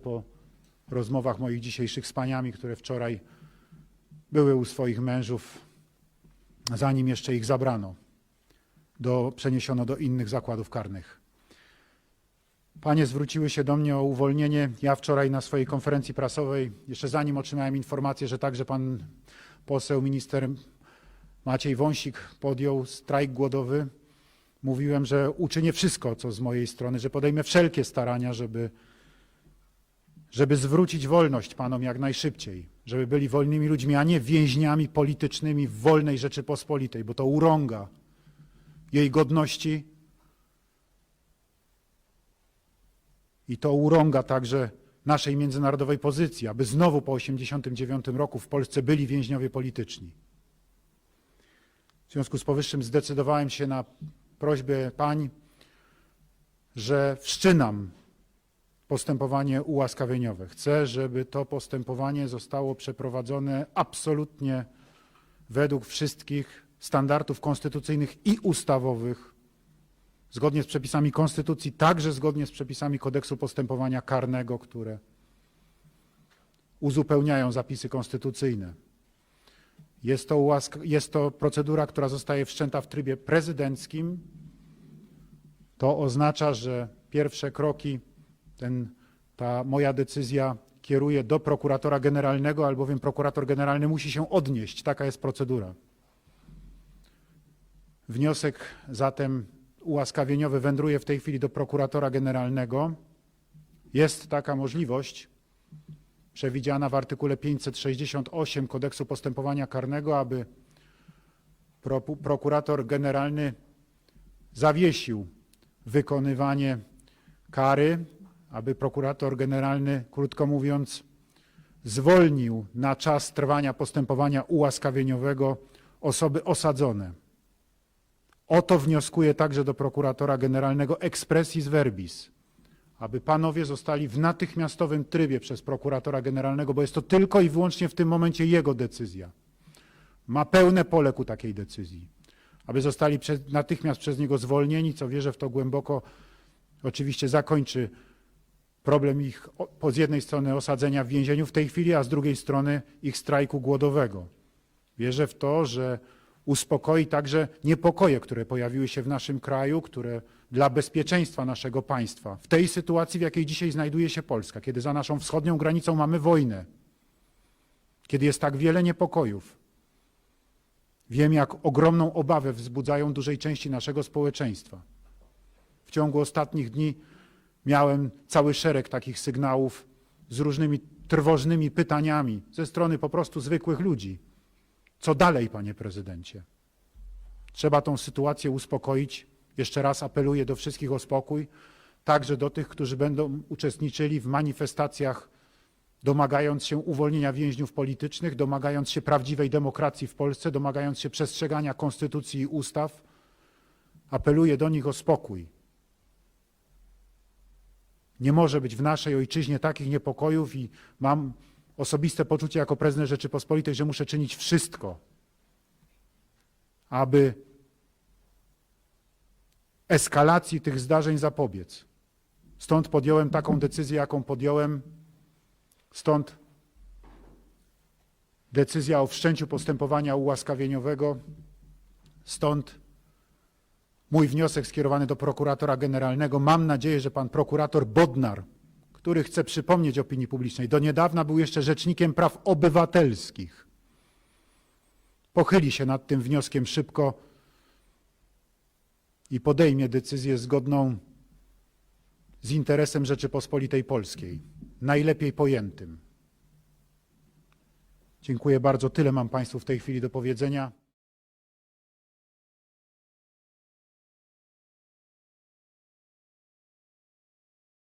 po rozmowach moich dzisiejszych z paniami, które wczoraj były u swoich mężów, zanim jeszcze ich zabrano, do, przeniesiono do innych zakładów karnych. Panie zwróciły się do mnie o uwolnienie. Ja wczoraj na swojej konferencji prasowej, jeszcze zanim otrzymałem informację, że także pan poseł, minister Maciej Wąsik podjął strajk głodowy, mówiłem, że uczynię wszystko, co z mojej strony, że podejmę wszelkie starania, żeby, żeby zwrócić wolność panom jak najszybciej, żeby byli wolnymi ludźmi, a nie więźniami politycznymi w wolnej Rzeczypospolitej, bo to urąga jej godności i to urąga także naszej międzynarodowej pozycji, aby znowu po 1989 roku w Polsce byli więźniowie polityczni. W związku z powyższym zdecydowałem się na prośbę pań, że wszczynam postępowanie ułaskawieniowe. Chcę, żeby to postępowanie zostało przeprowadzone absolutnie według wszystkich standardów konstytucyjnych i ustawowych, zgodnie z przepisami konstytucji, także zgodnie z przepisami kodeksu postępowania karnego, które uzupełniają zapisy konstytucyjne. Jest to, jest to procedura, która zostaje wszczęta w trybie prezydenckim. To oznacza, że pierwsze kroki, ten, ta moja decyzja kieruje do prokuratora generalnego, albowiem prokurator generalny musi się odnieść. Taka jest procedura. Wniosek zatem ułaskawieniowy wędruje w tej chwili do prokuratora generalnego. Jest taka możliwość przewidziana w artykule 568 kodeksu postępowania karnego, aby pro, prokurator generalny zawiesił wykonywanie kary, aby prokurator generalny, krótko mówiąc, zwolnił na czas trwania postępowania ułaskawieniowego osoby osadzone. O to wnioskuję także do prokuratora generalnego expressis verbis, aby panowie zostali w natychmiastowym trybie przez prokuratora generalnego, bo jest to tylko i wyłącznie w tym momencie jego decyzja. Ma pełne pole ku takiej decyzji. Aby zostali natychmiast przez niego zwolnieni, co wierzę w to głęboko, oczywiście zakończy problem ich z jednej strony osadzenia w więzieniu w tej chwili, a z drugiej strony ich strajku głodowego. Wierzę w to, że uspokoi także niepokoje, które pojawiły się w naszym kraju, które dla bezpieczeństwa naszego państwa, w tej sytuacji, w jakiej dzisiaj znajduje się Polska, kiedy za naszą wschodnią granicą mamy wojnę, kiedy jest tak wiele niepokojów. Wiem, jak ogromną obawę wzbudzają dużej części naszego społeczeństwa. W ciągu ostatnich dni miałem cały szereg takich sygnałów z różnymi trwożnymi pytaniami ze strony po prostu zwykłych ludzi. Co dalej, panie prezydencie? Trzeba tą sytuację uspokoić. Jeszcze raz apeluję do wszystkich o spokój, także do tych, którzy będą uczestniczyli w manifestacjach, domagając się uwolnienia więźniów politycznych, domagając się prawdziwej demokracji w Polsce, domagając się przestrzegania konstytucji i ustaw. Apeluję do nich o spokój. Nie może być w naszej ojczyźnie takich niepokojów i mam osobiste poczucie jako prezydent Rzeczypospolitej, że muszę czynić wszystko, aby eskalacji tych zdarzeń zapobiec. Stąd podjąłem taką decyzję, jaką podjąłem. Stąd decyzja o wszczęciu postępowania ułaskawieniowego. Stąd mój wniosek skierowany do prokuratora generalnego. Mam nadzieję, że pan prokurator Bodnar, który chce przypomnieć opinii publicznej, do niedawna był jeszcze rzecznikiem praw obywatelskich, pochyli się nad tym wnioskiem szybko i podejmie decyzję zgodną z interesem Rzeczypospolitej Polskiej, najlepiej pojętym. Dziękuję bardzo. Tyle mam Państwu w tej chwili do powiedzenia.